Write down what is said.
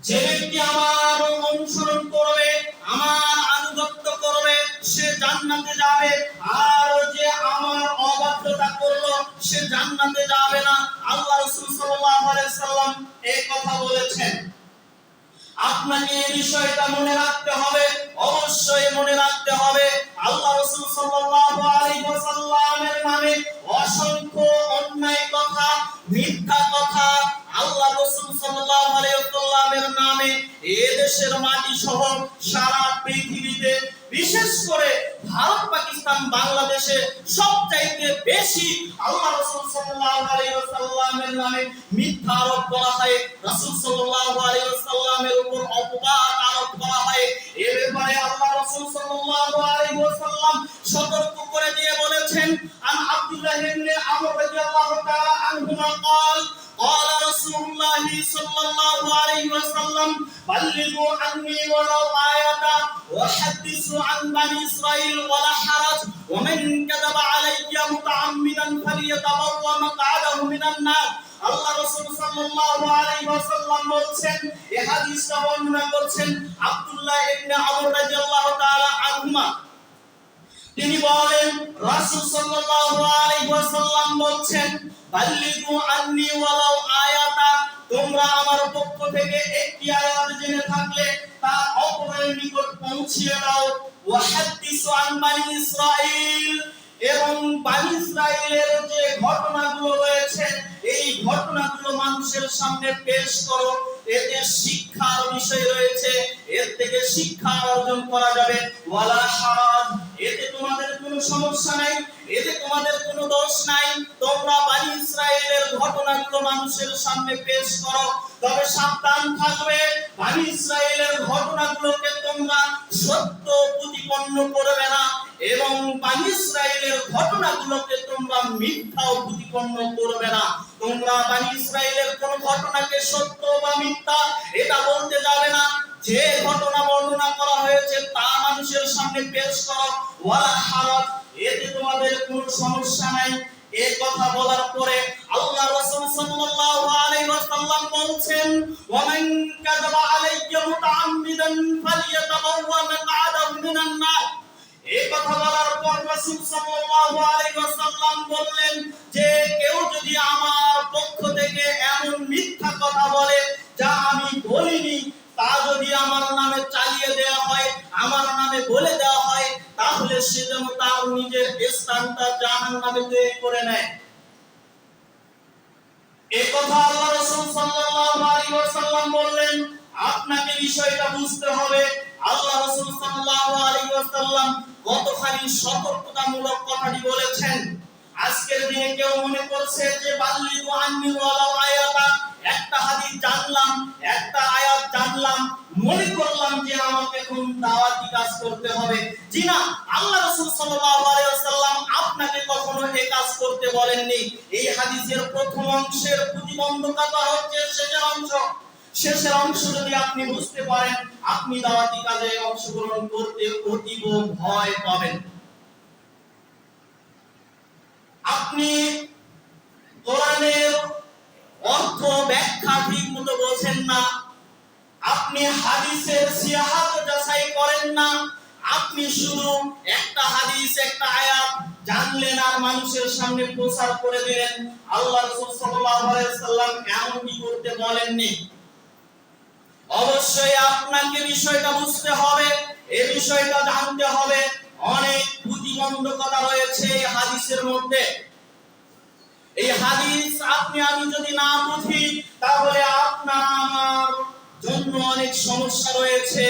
যে ব্যক্তি আমার অনুসরণ করবে, আমার আনুগত্য করবে, সে জান্নাতে যাবে। আর যে আমার অবাধ্যতা করল, সে জান্নাতে যাবে না। আল্লাহ রাসূল সাল্লাল্লাহু সাল্লাম এই কথা বলেছেন। আপনাকে এই বিষয়টা মনে রাখতে হবে, অবশ্যই মনে রাখতে হবে। আল্লাহ রাসূল সাল্লাল্লাহু আলাইহি ওয়াসাল্লামের নামে অসংখ্য দেশের মাটি সহ সারা পৃথিবীতে বিশেষ করে ভারত পাকিস্তান বাংলাদেশে সবচাইতে বেশি আল্লাহ রাসূল সাল্লাল্লাহু আলাইহি ওয়াসাল্লামের নামে মিথ্যা আরোপ করা হয় রাসূল সাল্লাল্লাহু আলাইহি ওয়াসাল্লামের উপর অপবাদ আরোপ করা হয় এ ব্যাপারে আল্লাহ রাসূল সাল্লাল্লাহু আলাইহি ওয়াসাল্লাম সতর্ক করে দিয়ে বলেছেন আন আব্দুল্লাহ ইবনে আমর রাদিয়াল্লাহু তাআলা আনহুমা قال রাসূলুল্লাহ সাল্লাল্লাহু আলাইহি ওয়াসাল্লাম, বাল্লিগু আননি ওয়ালাউ আয়াতা ওয়া হাদিসু আন বানি ইসরাঈল ওয়ালা হারাজ, ওয়া মান কাযাবা আলাইয়া মুতাআম্মিদান ফালিয়াতাবাওয়া মাকআদাহু মিনান নার। আল্লাহ রাসূল সাল্লাল্লাহু আলাইহি ওয়াসাল্লাম বলছেন এই হাদিসটা বর্ণনা করছেন আব্দুল্লাহ ইবনে আমর রাদিয়াল্লাহু তাআলা আনহুমা। তিনি বলেন, রাসূল সাল্লাল্লাহু আলাইহি ওয়াসাল্লাম বলছেন, বাল্লিগু আন্নি ওয়ালাউ আয়াতা তোমরা আমার পক্ষ থেকে একটি আয়াত জেনে থাকলে তা অপরের নিকট পৌঁছিয়ে দাও। ওয়াহাদ্দিসু আন বানি ইসরাঈল, এবং বানি ইসরাঈলের যে ঘটনাগুলো রয়েছে, এই ঘটনাগুলো মানুষের সামনে পেশ করো। এতে শিক্ষার বিষয় রয়েছে, এর থেকে শিক্ষা অর্জন করা যাবে। ওয়ালা হারাজ এতে তোমাদের কোনো সমস্যা নাই, এতে তোমাদের কোনো দোষ নাই। তোমরা বানি ইসরায়েলের ঘটনাগুলো মানুষের সামনে পেশ করো। তবে সাবধান থাকবে, বানি ইসরায়েলের ঘটনাগুলোকে তোমরা সত্য প্রতিপন্ন করবে না, এবং বানি ইসরায়েলের ঘটনাগুলোকে তোমরা মিথ্যাও প্রতিপন্ন করবে না। তোমরা বানি ইসরায়েলের কোন ঘটনাকে সত্য বা মিথ্যা এটা বলতে যাবে না। যে ঘটনা সামনে পেশ করো, ওয়ালা হারাজ এতে তোমাদের কোনো সমস্যা নাই। এই কথা বলার পরে আল্লাহ রাসূল সাল্লাল্লাহু আলাইহি ওয়াসাল্লাম বলছেন ওয়া কাযাবা আলাইয়া মুতাআম্মিদান ফালিয়াতাবাওয়া মাকআদাহু মিনান নার। এই কথা বলার পর রাসূল সাল্লাল্লাহু আলাইহি ওয়াসাল্লাম বললেন যে, কেউ যদি আমার নামে বলে দেওয়া হয়, তাহলে সে যেন তার নিজের স্থানটা জাহান্নামে তৈরি করে নেয়। কথা আল্লাহ ওয়াসাল্লাম বললেন, আপনাকে বিষয়টা বুঝতে হবে। আল্লাহ রাসূল সাল্লাল্লাহু আলাইহি ওয়াসাল্লাম কতখানি সতর্কতামূলক কথাটি বলেছেন। আজকের দিনে কেউ মনে করছে যে, বাল্লিগু আন্নি ওয়ালাউ আয়াতা এখন দাওয়াতি কাজ করতে হবে। জি না, আল্লাহ আপনাকে কখনো কাজ করতে বলেননি। এই হাদিসের প্রথম অংশের প্রতিবন্ধকতা হচ্ছে শেষের অংশ। শেষের অংশ যদি আপনি বুঝতে পারেন, আপনি দাওয়াতি কাজে অংশগ্রহণ করতে অতীব ভয় পাবেন। আপনি কোরআনের অর্থ ব্যাখ্যা ঠিক মতো বোঝেন না আপনি হাদিসের সিয়াহাত যাচাই করেন না। আপনি শুধু একটা হাদিস, একটা আয়াত জানলেন আর মানুষের সামনে প্রচার করে দিলেন। আল্লাহ রাসূল সাল্লাল্লাহু আলাইহি সাল্লাম এমনটি করতে বলেননি। অবশ্যই আপনাকে বিষয়টা বুঝতে হবে এই বিষয়টা জানতে হবে। অনেক প্রতিবন্ধকতা রয়েছে এই হাদিসের মধ্যে। এই হাদিস আপনি, আমি যদি না বুঝি, তাহলে আপনার আমার অনেক সমস্যা রয়েছে।